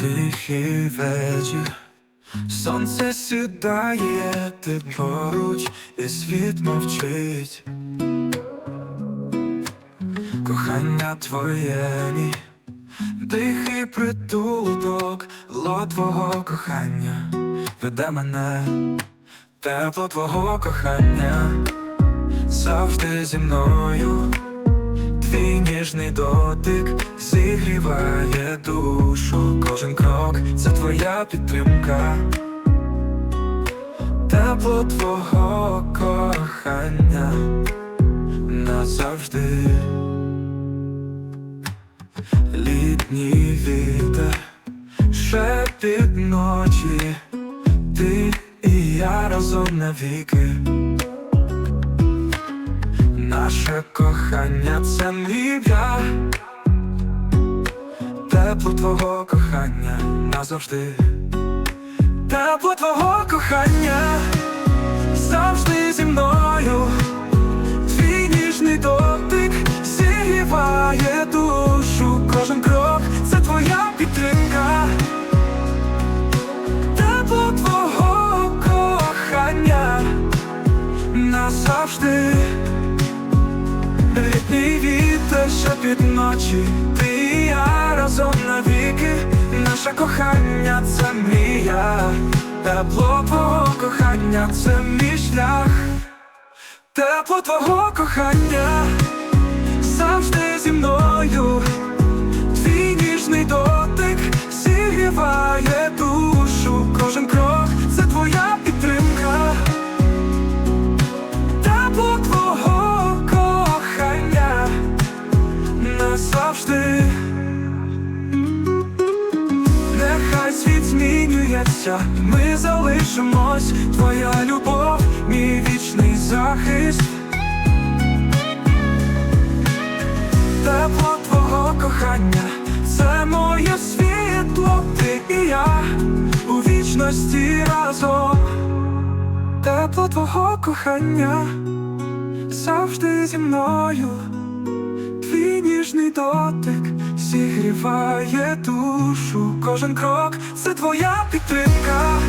Тихий вечір, сонце сідає, ти поруч, і світ мовчить. Кохання твоє ні, тихий притулок, ло твого кохання веде мене, тепло твого кохання завжди зі мною. Твій ніжний дотик зігріває душу, кожен крок це твоя підтримка, тепло твого кохання назавжди. Літній вітер, шепіт ночі, ти і я разом навіки. Наше кохання це мрія Тепло твого кохання назавжди. Тепло твого кохання завжди зі мною. Твій ніжний дотик зігріває душу. Кожен крок це твоя підтримка. Тепло твого кохання назавжди Літній вітер, що під ночі, ти і я разом навіки, наше кохання це мрія, тепло твого кохання це мій шлях, тепло твого кохання завжди зі мною, твій ніжний дотик зігріває душу, Світ змінюється, ми залишимось, твоя любов, мій вічний захист. Тепло твого кохання, це моє світло, ти і я у вічності разом. Тепло твого кохання завжди зі мною, твій ніжний дотик зігріває душу, кожен крок це твоя підтримка.